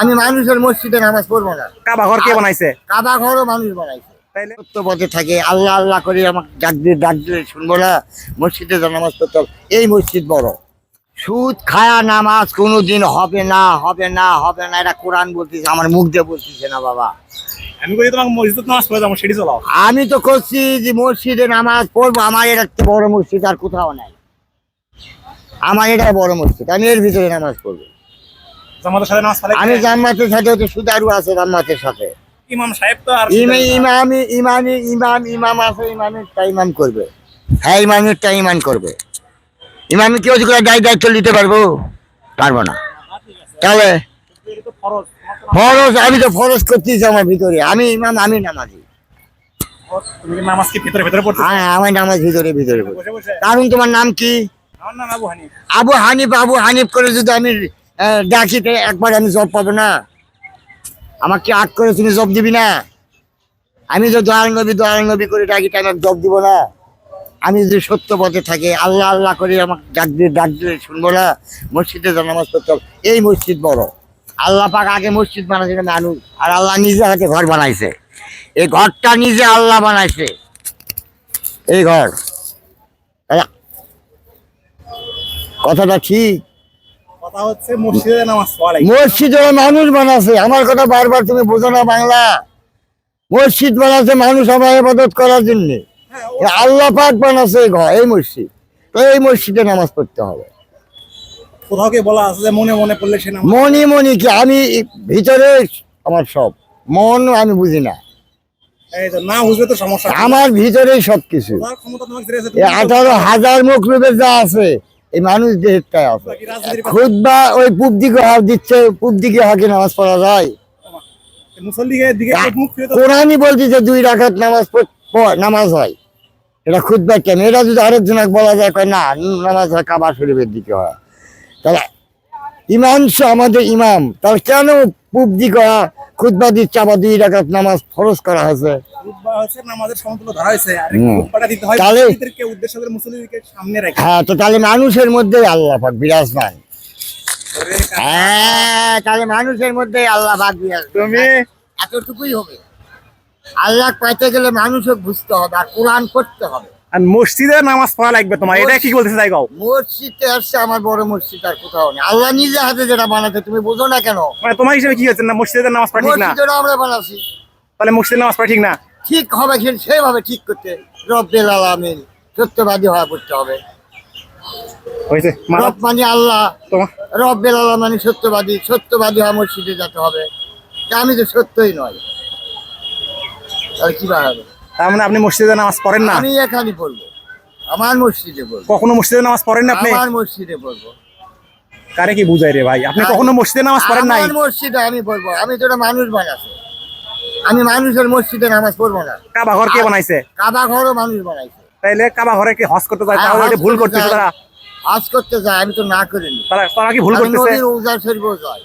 আমি মানুষের মসজিদে নামাজ পড়ব না। কাবা ঘর কে বানাইছে? কাবা ঘরও মানুষ বানাইছে। তাইলে? সত্য পথে থাকে আল্লাহ আল্লাহ করে আমাকে ডাক দিয়ে ডাক দিলে শুনব না মসজিদে যা নামাজ পড়তে হবে। এই মসজিদ বড়। সুদ খায়া নামাজ কোনোদিন হবে না হবে না হবে না এটা কোরআন বলতেছে আমার মুখ দিয়ে বলতেছে না বাবা। আমি তোমাকে মসজিদ নামাজ পড়ে যাব সেটি চলাও। আমি তো করছি যে মসজিদে নামাজ পড়ব আমার এটা বড় মসজিদ আর কোথাও নাই। আমার এটা বড় মসজিদ আমি এর ভিতরে নামাজ পড়ব। জামাতের সাথে নামাজ পড়ে আমি জাম্মাতের সাথে সুদারু আছে জাম্মাতের সাথে। ইমাম সাহেব তো আর ইমা ইমামি ইমামি ইমাম ইমাম আছে ইমামেরটা ইমাম করবে। হ্যাঁ ইমামেরটা ইমান করবে। ইমামি কি ওদিকে দায় দায়িত্ব নিতে পারব? পারব না। তাহলে? ফরজ। আমি তো ফরজ করতেছি আমার ভিতরে। আমি ইমাম আমি নামাজি। তুমি নামাজ ভিতরে ভিতরে হ্যাঁ আমার নামাজ ভিতরে ভিতরে কারণ তোমার নাম কি? আবু হানিফ। আবু হানিফ আবু হানিফ করে যদি আমি আহ, ডাকি তো একবার আমি জব পাবো না। আমাকে আট করে তুমি জব দিবি না? আমি তো দয়াল নবী দয়াল নবী করে ডাকি তাই আমি জব দিব না। আমি যদি সত্য পথে থাকি আল্লাহ আল্লাহ করে আমাকে ডাক দিয়ে ডাক দিয়ে শুনব না। মসজিদে যা নামাজ পড়তে এই মসজিদ বড়। আল্লাহ পাক আগে মসজিদ বানাইছে মানুষ আর আল্লাহ নিজে হাতে ঘর বানাইছে। এই ঘরটা নিজে আল্লাহ বানাইছে। এই ঘর। কথাটা ঠিক? মসজিদে মানুষ বানাচ্ছে আমার কথা বারবার তুমি বোঝো না বাংলা। মসজিদ বানাচ্ছে মানুষ আমার ইবাদত করার জন্য। হ্যাঁ আল্লাহ পাক বানাচ্ছে এই ঘর এই মসজিদ। তো এই মসজিদে নামাজ পড়তে হবে। কোথাও কি বলা আছে যে মনে মনে পড়লে সে নামাজ মনি মনি কি আমি ভিতরে আমার সব। মন আমি বুঝি না। না বুঝলে তো সমস্যা। আমার ভিতরেই সব কিছু খোদার ক্ষমতা তোমাকে আঠারো হাজার মুখরূপের যা আছে এই মানুষ দেহটাই আছে। খুদ বা ওই পূব দিকে হাত দিচ্ছে পূব দিকে হাকে নামাজ পড়া যায়। বলছি বলতেছে দুই রাখাত নামাজ নামাজ হয়। এটা খুদ্া কেন? এটা যদি আরেকজনকে বলা যায় কয় না নামাজ হয় শরীফের দিকে হয়। তাহলে ইমাম আমাদের ইমাম তাহলে কেন পূব দিকে খুদ্া দিচ্ছে আবার দুই রাখাত নামাজ ফরজ করা হয়েছে। হয় তাহলে- মুসল্লিদেরকে উদ্দেশ্য করে সামনে রেখে। হ্যাঁ তো তাহলে মানুষের মধ্যে আল্লাহ পাক বিরাজমান হ্যাঁ তাহলে মানুষের মধ্যে আল্লাহ পাক বিরাজ তুমি এতটুকুই হবে। আল্লাহ পাইতে গেলে মানুষও বুঝতে হবে আর কোরআন করতে হবে। আর মসজিদে নামাজ পড়া লাগবে তোমার এটা কি বলতেছে তাই গাও মসজিদে আসছে আমার বড় মসজিদ আর কোথাও নেই। আল্লাহ নিজে হাতে যেটা বানাতে তুমি বোঝো না কেন? মানে তোমার হিসেবে কি হচ্ছে না মসজিদের নামাজ পড়া ঠিক না? আমরা বানাচ্ছি তাহলে মসজিদের নামাজ পড়া ঠিক না? ঠিক হবে সেভাবে ঠিক করতে রব্বেল আলামিন সত্যবাদী হওয়া করতে হবে। হয়েছে মানব রব মানে আল্লাহ তোমার রব্বেল আলামিন মানে সত্যবাদী সত্যবাদী হওয়া মসজিদে যেতে হবে। আমি তো সত্যই নয়। আর কি হবে? তার মানে আপনি মসজিদে নামাজ পড়েন না? আমি এখানে বলব আমার মসজিদে বলব কখনো মসজিদে নামাজ পড়েন না আপনি? আমার মসজিদে বলব কারে কি বুঝাই রে ভাই? আপনি কখনো মসজিদে নামাজ পড়েন নাই? আমার মসজিদে আমি বলব আমি তো মানুষ বানাচ্ছি আমি মানুষের মসজিদে নামাজ পড়ব না। কাবা ঘর কে বানাইছে? কাবা ঘরও মানুষ বানাইছে। তাইলে কাবা ঘরে কি হজ করতে যায়? তাহলে এটা ভুল করতেছে তারা। আজ করতে যায় আমি তো না করিনি। তারা তারা কি ভুল করতেছে? নদীর উজার শরীফও যাই